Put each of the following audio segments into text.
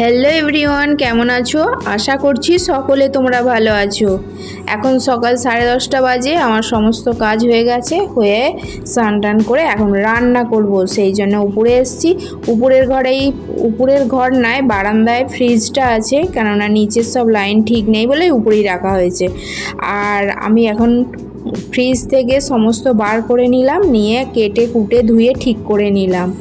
Hello everyone কেমন আছো? আশা করছি সকলে তোমরা ভালো আছো। এখন সকাল সাড়ে দশটা বাজে, আমার সমস্ত কাজ হয়ে গেছে, হয়ে স্নান টান করে এখন রান্না করব। সেই জন্য উপরে এসেছি। উপরের ঘরেই, উপরের ঘর নাই, বারান্দায় ফ্রিজটা আছে, কেননা নিচের সব লাইন ঠিক নেই বলে উপরেই রাখা হয়েছে। আর আমি এখন ফ্রিজ থেকে সমস্ত বার করে নিলাম, নিয়ে কেটে কুটে ধুয়ে ঠিক করে নিলাম।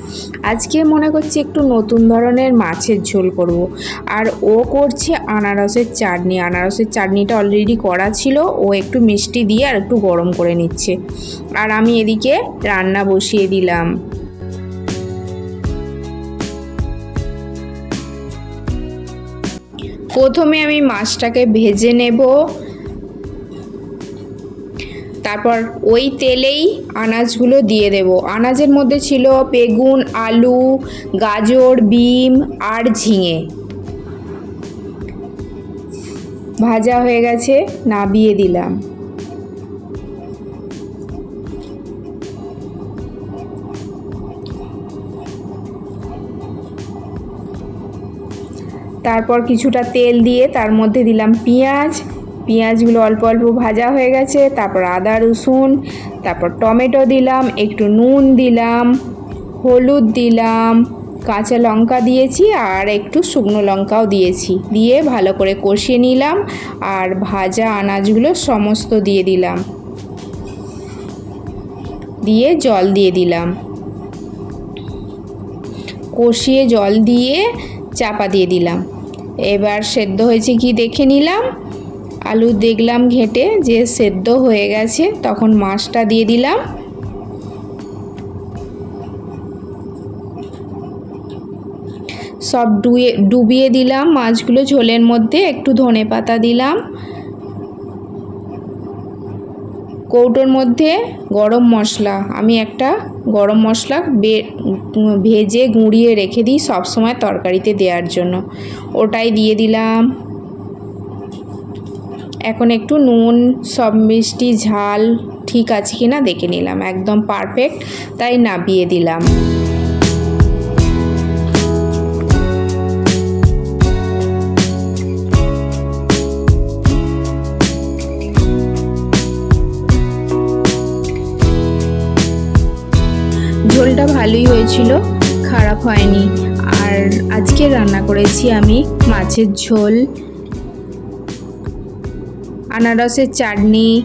আজকে মনে করছি একটু নতুন ধরনের মাছের ঝোল করব। আর ও করছে আনারসের চাটনি। আনারসের চাটনিটা অলরেডি করা ছিল। ও একটু মিষ্টি দিয়ে আর একটু গরম করে নিচ্ছে। আর আমি এদিকে রান্না বসিয়ে দিলাম। প্রথমে আমি মাছটাকে ভেজে নেব। তারপর ওই তেলেই আনাজগুলো দিয়ে দেব। আনাজের মধ্যে ছিল বেগুন, আলু, গাজর, বিম আর ঝিঙে। ভাজা হয়ে গেছে, নাবিয়ে দিলাম। তারপর কিছুটা তেল দিয়ে তার মধ্যে দিলাম পেঁয়াজ পেঁয়াজগুলো অল্প অল্প ভাজা হয়ে গেছে, তারপর আদা, রসুন, তারপর টমেটো দিলাম, একটু নুন দিলাম, হলুদ দিলাম, কাঁচা লঙ্কা দিয়েছি আর একটু শুকনো লঙ্কাও দিয়েছি, দিয়ে ভালো করে কষিয়ে নিলাম আর ভাজা আনাজগুলো সমস্ত দিয়ে দিলাম। দিয়ে জল দিয়ে দিলাম। কষিয়ে জল দিয়ে চাপা দিয়ে দিলাম। এবার সেদ্ধ হয়েছে কি দেখে নিলাম। আলু দেখলাম ঘেঁটে, যে সেদ্ধ হয়ে গেছে, তখন মাছটা দিয়ে দিলাম। সব ডুয়ে, ডুবিয়ে দিলাম মাছগুলো ঝোলের মধ্যে, একটু ধনে পাতা দিলাম। কৌটোর মধ্যে গরম মশলা, আমি একটা গরম মশলা ভেজে গুঁড়িয়ে রেখে দিই সবসময় তরকারিতে দেওয়ার জন্য। ওটাই দিয়ে দিলাম। এখন একটু নুন, সব মিষ্টি, ঝাল ঠিক আছে কি না দেখে নিলাম। একদম পারফেক্ট তাই নাবিয়ে দিলাম। ঝোলটা ভালোই হয়েছিল, খারাপ হয়নি। আর আজকে রান্না করেছি আমি মাছের ঝোল। আনারসের চাটনি,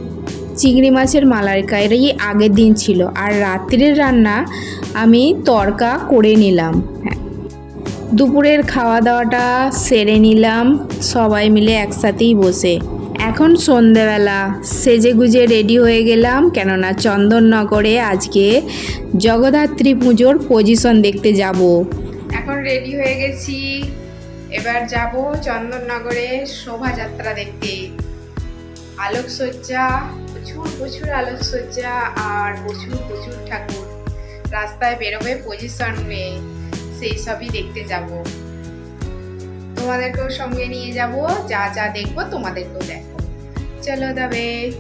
চিংড়ি মাছের মালাইকারি আগের দিন ছিল। আর রাত্রির রান্না আমি তরকা করে নিলাম। হ্যাঁ। দুপুরের খাওয়া দাওয়াটা সেরে নিলাম। সবাই মিলে একসাথেই বসে। এখন সন্ধেবেলা সেজে গুজে রেডি হয়ে গেলাম। কেননা চন্দননগরে আজকে জগদ্ধাত্রী পুজোর পজিশন দেখতে যাব। এখন রেডি হয়ে গেছি। এবার যাব চন্দননগরে শোভাযাত্রা দেখতে। আলোকসজ্জা, প্রচুর প্রচুর আলোকসজ্জা আর প্রচুর প্রচুর ঠাকুর। রাস্তায় বেরোবে পজিশন নিয়ে সেই সবই দেখতে যাব। তোমাদেরকেও সঙ্গে নিয়ে যাব, যা যা দেখব তোমাদেরকেও দেখো চলো তবে।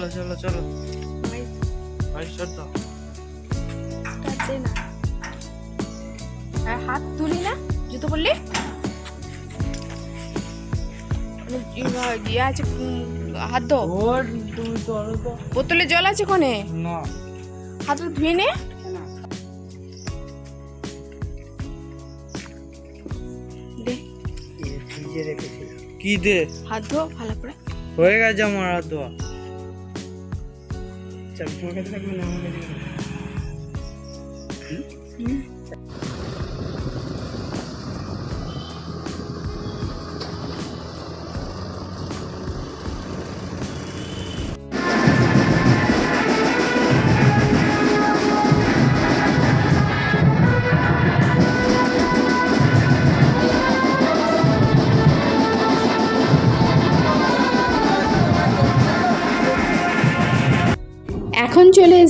চলো চলো চলো। ভাই শর্ত আর হাত তুলি না জুতো পরলে? ইয়ে আছে হাত ধো। বোতলে জল আছে কোনে? না। হাত ধুয়ে নে। কি দে? হাত ধো ভালো করে। হয়ে গেছে আমার হাত ধোয়া। চল তোমার কাছে থাকবে না আমার কাছে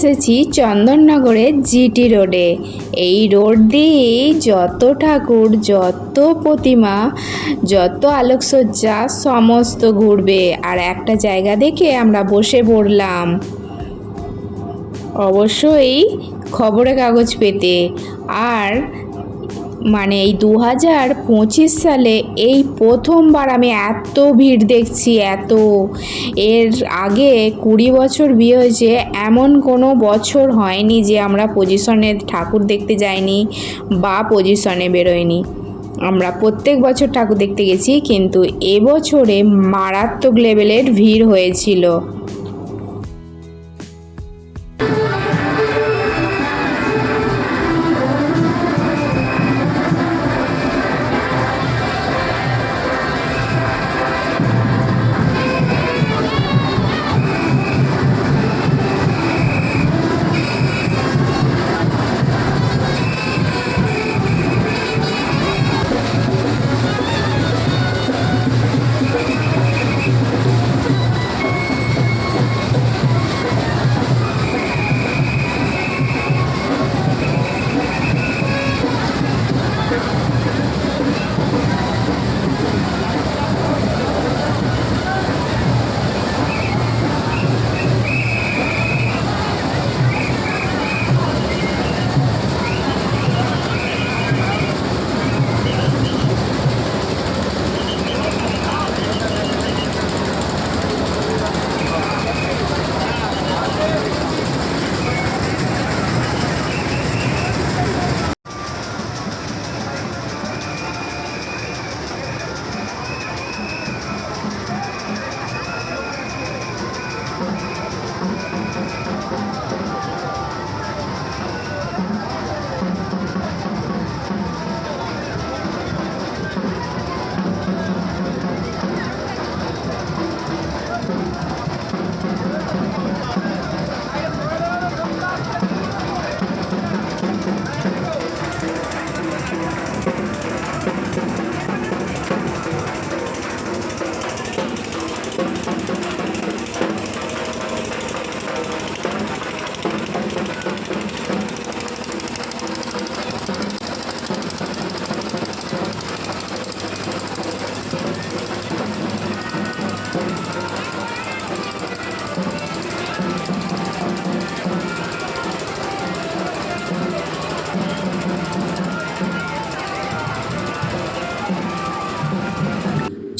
এসেছি চন্দননগরের জিটি রোডে। এই রোড দিয়েই যত ঠাকুর, যত প্রতিমা, যত আলোকসজ্জা, সমস্ত ঘুরবে। আর একটা জায়গা দেখে আমরা বসে পড়লাম। অবশ্যই খবরের কাগজ পেতে। আর মানে এই দু হাজার পঁচিশ সালে এই প্রথমবার আমি এত ভিড় দেখছি, এত। এর আগে কুড়ি বছর বিয়ে হয়েছে, এমন কোনো বছর হয়নি যে আমরা পজিশনে ঠাকুর দেখতে যাইনি বা পজিশনে বেরোয়নি। আমরা প্রত্যেক বছর ঠাকুর দেখতে গেছি, কিন্তু এবছরে মারাত্মক লেভেলের ভিড় হয়েছিল।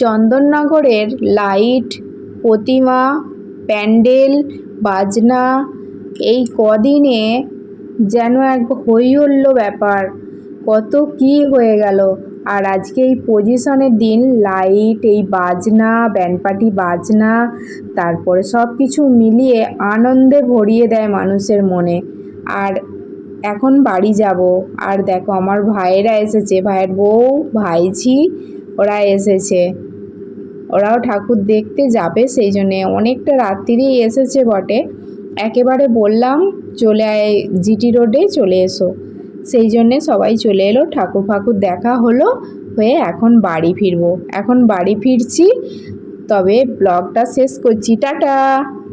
চন্দননগরের লাইট, প্রতিমা, প্যান্ডেল, বাজনা, এই কদিনে যেন এক হইহুল্ল ব্যাপার। কত কী হয়ে গেল? আর আজকে এই পজিশনের দিন, লাইট, এই বাজনা ব্যান্ডপার্টি বাজনা, তারপরে সব কিছু মিলিয়ে আনন্দে ভরিয়ে দেয় মানুষের মনে। আর এখন বাড়ি যাব। আর দেখো, আমার ভাইয়েরা এসেছে। ভাইয়ের বউ, ভাইঝি, ওরা এসেছে। ওরাও ঠাকুর দেখতে যাবে, সেই জন্যে অনেকটা রাত্রি এসেছে বটে। একেবারে বললাম, চলে আয় জিটি রোডে, চলে এসো। সেই জন্যে সবাই চলে এলো, ঠাকুর ফাকুর দেখা হলো, হয়ে এখন বাড়ি ফিরবো। এখন বাড়ি ফিরছি, তবে ব্লগটা শেষ করছি। টাটা!